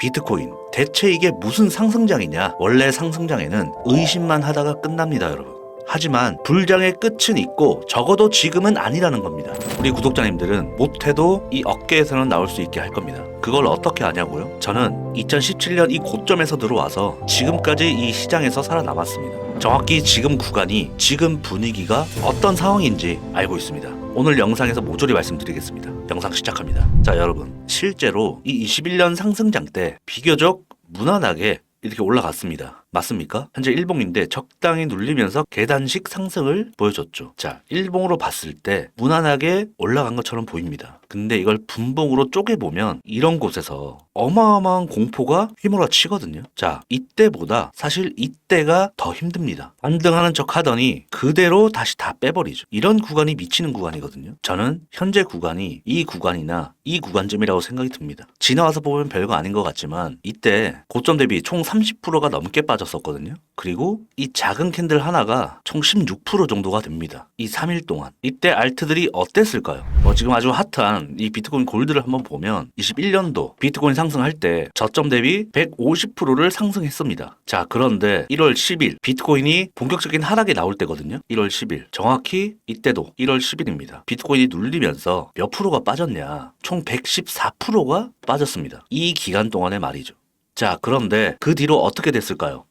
비트코인 대체 이게 무슨 상승장이냐? 원래 상승장에는 의심만 하다가 끝납니다, 여러분. 하지만 불장의 끝은 있고 적어도 지금은 아니라는 겁니다. 우리 구독자님들은 못해도 이 어깨에서는 나올 수 있게 할 겁니다. 그걸 어떻게 아냐고요? 저는 2017년 이 고점에서 들어와서 지금까지 이 시장에서 살아남았습니다. 정확히 지금 구간이 지금 분위기가 어떤 상황인지 알고 있습니다. 오늘 영상에서 모조리 말씀드리겠습니다. 영상 시작합니다. 자, 여러분. 실제로 이 21년 상승장 때 비교적 무난하게 이렇게 올라갔습니다. 맞습니까? 현재 일봉인데 적당히 눌리면서 계단식 상승을 보여줬죠. 자, 일봉으로 봤을 때 무난하게 올라간 것처럼 보입니다. 근데 이걸 분봉으로 쪼개보면 이런 곳에서 어마어마한 공포가 휘몰아치거든요. 자, 이때보다 사실 이때가 더 힘듭니다. 반등하는 척 하더니 그대로 다시 다 빼버리죠. 이런 구간이 미치는 구간이거든요. 저는 현재 구간이 이 구간이나 이 구간쯤이라고 생각이 듭니다. 지나와서 보면 별거 아닌 것 같지만 이때 고점 대비 총 30%가 넘게 빠 졌었거든요. 그리고 이 작은 캔들 하나가 총 16% 정도가 됩니다. 이 3일 동안. 이때 알트들이 어땠을까요? 뭐 지금 아주 핫한 이 비트코인 골드를 한번 보면 21년도 비트코인 상승할 때 저점 대비 150%를 상승했습니다. 자, 그런데 1월 10일 비트코인이 본격적인 하락이 나올 때거든요. 1월 10일. 정확히 이때도 1월 10일입니다. 비트코인이 눌리면서 몇 프로가 빠졌냐? 총 114%가 빠졌습니다. 이 기간 동안의 말이죠. 자, 그런데 그 뒤로 어떻게 됐을까요?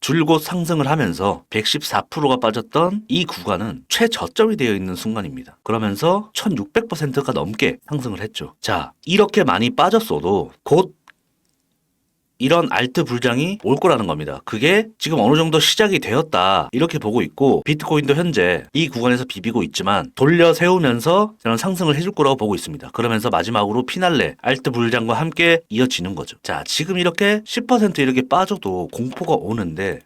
줄곧 상승을 하면서 114%가 빠졌던 이 구간은 최저점이 되어 있는 순간입니다. 그러면서 1600%가 넘게 상승을 했죠. 자, 이렇게 많이 빠졌어도 곧 이런 알트 불장이 올 거라는 겁니다. 그게 지금 어느 정도 시작이 되었다. 이렇게 보고 있고, 비트코인도 현재 이 구간에서 비비고 있지만, 돌려 세우면서 저는 상승을 해줄 거라고 보고 있습니다. 그러면서 마지막으로 피날레, 알트 불장과 함께 이어지는 거죠. 자, 지금 이렇게 10% 이렇게 빠져도 공포가 오는데,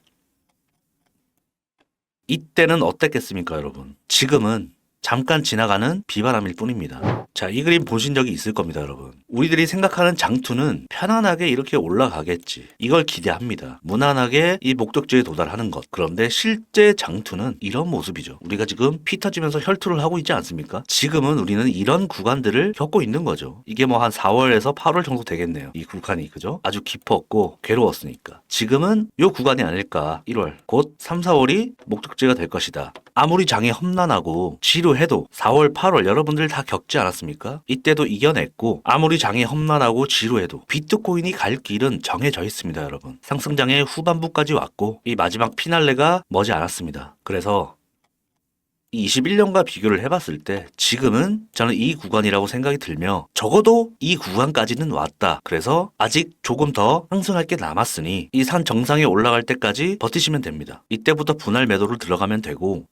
이때는 어땠겠습니까, 여러분? 지금은 잠깐 지나가는 비바람일 뿐입니다. 자, 이 그림 보신 적이 있을 겁니다, 여러분. 우리들이 생각하는 장투는 편안하게 이렇게 올라가겠지. 이걸 기대합니다. 무난하게 이 목적지에 도달하는 것. 그런데 실제 장투는 이런 모습이죠. 우리가 지금 피 터지면서 혈투를 하고 있지 않습니까? 지금은 우리는 이런 구간들을 겪고 있는 거죠. 이게 뭐 한 4월에서 8월 정도 되겠네요. 이 구간이, 그죠? 아주 깊었고 괴로웠으니까. 지금은 요 구간이 아닐까. 1월. 곧 3, 4월이 목적지가 될 것이다. 아무리 장이 험난하고 지루해도 4월, 8월 여러분들 다 겪지 않았습니까? 이때도 이겨냈고 아무리 장이 험난하고 지루해도 비트코인이 갈 길은 정해져 있습니다, 여러분. 상승장의 후반부까지 왔고 이 마지막 피날레가 머지 않았습니다. 그래서 이 21년과 비교를 해봤을 때 지금은 저는 이 구간이라고 생각이 들며 적어도 이 구간까지는 왔다. 그래서 아직 조금 더 상승할 게 남았으니 이 산 정상에 올라갈 때까지 버티시면 됩니다. 이때부터 분할 매도를 들어가면 되고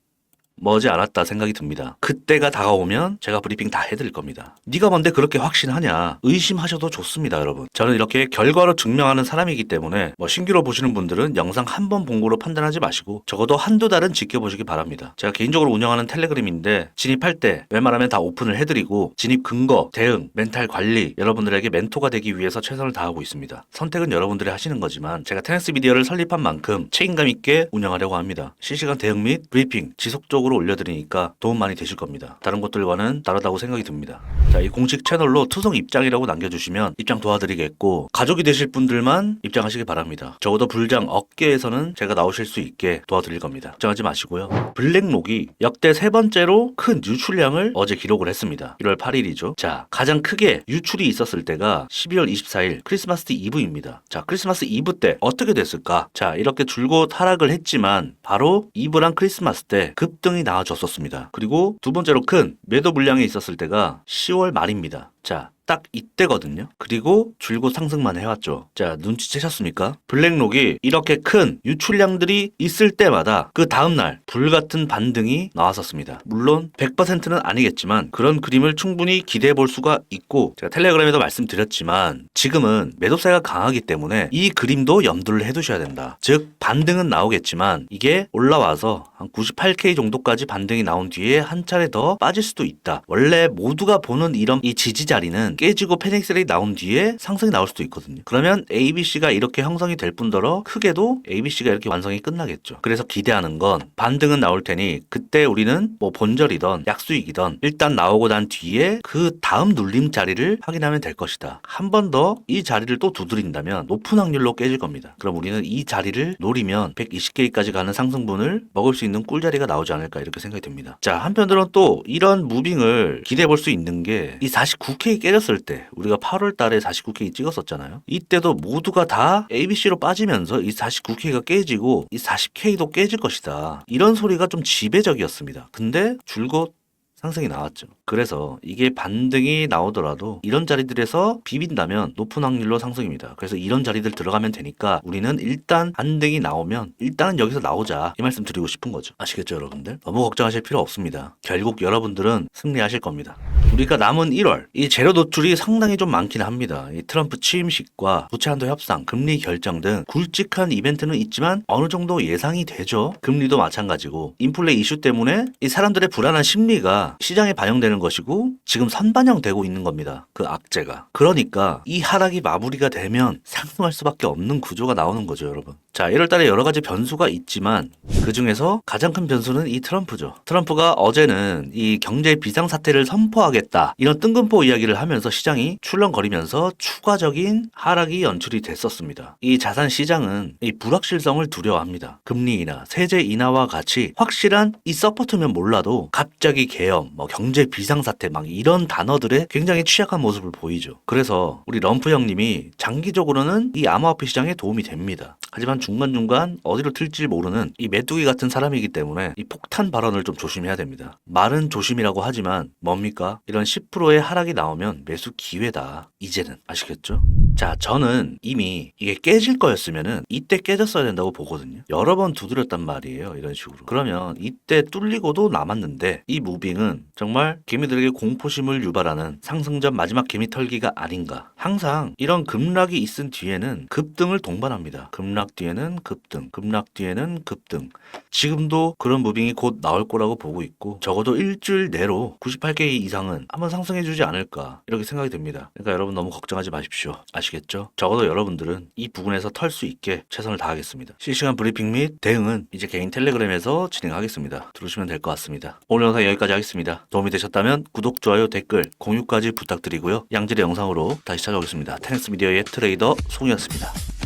머지 않았다 생각이 듭니다. 그때가 다가오면 제가 브리핑 다 해드릴 겁니다. 네가 뭔데 그렇게 확신하냐? 의심하셔도 좋습니다, 여러분. 저는 이렇게 결과로 증명하는 사람이기 때문에 뭐 신규로 보시는 분들은 영상 한 번 본 거로 판단하지 마시고 적어도 한두 달은 지켜보시기 바랍니다. 제가 개인적으로 운영하는 텔레그램인데 진입할 때 웬만하면 다 오픈을 해드리고 진입 근거, 대응, 멘탈 관리 여러분들에게 멘토가 되기 위해서 최선을 다하고 있습니다. 선택은 여러분들이 하시는 거지만 제가 테네스 미디어를 설립한 만큼 책임감 있게 운영하려고 합니다. 실시간 대응 및 브리핑 지속적으로 올려드리니까 도움 많이 되실 겁니다. 다른 것들과는 다르다고 생각이 듭니다. 자, 이 공식 채널로 투성 입장이라고 남겨주시면 입장 도와드리겠고 가족이 되실 분들만 입장하시기 바랍니다. 적어도 불장 업계에서는 제가 나오실 수 있게 도와드릴 겁니다. 걱정하지 마시고요. 블랙록이 역대 세 번째로 큰 유출량을 어제 기록을 했습니다. 1월 8일이죠. 자, 가장 크게 유출이 있었을 때가 12월 24일 크리스마스 이브입니다. 자, 크리스마스 이브 때 어떻게 됐을까? 자, 이렇게 줄곧 하락을 했지만 바로 이브랑 크리스마스 때 급등 이 나와줬었습니다. 그리고 두 번째로 큰 매도 물량이 있었을 때가 10월 말입니다. 자, 딱 이때거든요. 그리고 줄곧 상승만 해왔죠. 자, 눈치채셨습니까? 블랙록이 이렇게 큰 유출량들이 있을 때마다 그 다음날 불같은 반등이 나왔었습니다. 물론 100%는 아니겠지만 그런 그림을 충분히 기대해 볼 수가 있고 제가 텔레그램에도 말씀드렸지만 지금은 매도세가 강하기 때문에 이 그림도 염두를 해두셔야 된다. 즉 반등은 나오겠지만 이게 올라와서 한 98K 정도까지 반등이 나온 뒤에 한 차례 더 빠질 수도 있다. 원래 모두가 보는 이런 이 지지 자리는 깨지고 패닉셀이 나온 뒤에 상승이 나올 수도 있거든요. 그러면 ABC가 이렇게 형성이 될 뿐더러 크게도 ABC가 이렇게 완성이 끝나겠죠. 그래서 기대하는 건 반등은 나올 테니 그때 우리는 뭐 본절이던 약수익이던 일단 나오고 난 뒤에 그 다음 눌림 자리를 확인하면 될 것이다. 한 번 더 이 자리를 또 두드린다면 높은 확률로 깨질 겁니다. 그럼 우리는 이 자리를 노리면 120K까지 가는 상승분을 먹을 수 있는 꿀자리가 나오지 않을까 이렇게 생각이 듭니다. 자 한편으로는 또 이런 무빙을 기대해 볼 수 있는 게 이 49K 깨졌을 때 우리가 8월 달에 49K 찍었었잖아요. 이때도 모두가 다 ABC로 빠지면서 이 49K가 깨지고 이 40K도 깨질 것이다. 이런 소리가 좀 지배적이었습니다. 근데 줄곧 상승이 나왔죠. 그래서 이게 반등이 나오더라도 이런 자리들에서 비빈다면 높은 확률로 상승입니다. 그래서 이런 자리들 들어가면 되니까 우리는 일단 반등이 나오면 일단은 여기서 나오자 이 말씀 드리고 싶은 거죠. 아시겠죠, 여러분들? 너무 걱정하실 필요 없습니다. 결국 여러분들은 승리하실 겁니다. 우리가 남은 1월 이 재료 노출이 상당히 좀 많긴 합니다. 이 트럼프 취임식과 부채 한도 협상, 금리 결정 등 굵직한 이벤트는 있지만 어느 정도 예상이 되죠. 금리도 마찬가지고 인플레 이슈 때문에 이 사람들의 불안한 심리가 시장에 반영되는 것이고 지금 선반영되고 있는 겁니다. 그 악재가. 그러니까 이 하락이 마무리가 되면 상승할 수밖에 없는 구조가 나오는 거죠, 여러분. 자, 1월 달에 여러 가지 변수가 있지만 그 중에서 가장 큰 변수는 이 트럼프죠. 트럼프가 어제는 이 경제 비상 사태를 선포하겠다. 이런 뜬금포 이야기를 하면서 시장이 출렁거리면서 추가적인 하락이 연출이 됐었습니다. 이 자산 시장은 이 불확실성을 두려워합니다. 금리 인하, 세제 인하와 같이 확실한 이 서포트면 몰라도 갑자기 계엄, 뭐 경제 비상 사태 막 이런 단어들에 굉장히 취약한 모습을 보이죠. 그래서 우리 럼프 형님이 장기적으로는 이 암호화폐 시장에 도움이 됩니다. 하지만 중 간중간 어디로 튈지 모르는 이 메뚜기 같은 사람이기 때문에 이 폭탄 발언을 좀 조심해야 됩니다. 말은 조심이라고 하지만 뭡니까? 이런 10%의 하락이 나오면 매수 기회다. 이제는 아시겠죠? 자, 저는 이미 이게 깨질 거였으면은 이때 깨졌어야 된다고 보거든요. 여러 번 두드렸단 말이에요. 이런 식으로. 그러면 이때 뚫리고도 남았는데 이 무빙은 정말 개미들에게 공포심을 유발하는 상승전 마지막 개미 털기가 아닌가. 항상 이런 급락이 있은 뒤에는 급등을 동반합니다. 급락 뒤에는 급등, 급락 뒤에는 급등. 지금도 그런 무빙이 곧 나올 거라고 보고 있고 적어도 일주일 내로 98개 이상은 한번 상승해 주지 않을까 이렇게 생각이 듭니다. 그러니까 여러분 너무 걱정하지 마십시오. 아시겠죠? 적어도 여러분들은 이 부분에서 털 수 있게 최선을 다하겠습니다. 실시간 브리핑 및 대응은 이제 개인 텔레그램에서 진행하겠습니다. 들으시면 될 것 같습니다. 오늘 영상 여기까지 하겠습니다. 도움이 되셨다면 구독, 좋아요, 댓글, 공유까지 부탁드리고요. 양질의 영상으로 다시 찾아오겠습니다. 테넥스 미디어의 트레이더 송이었습니다.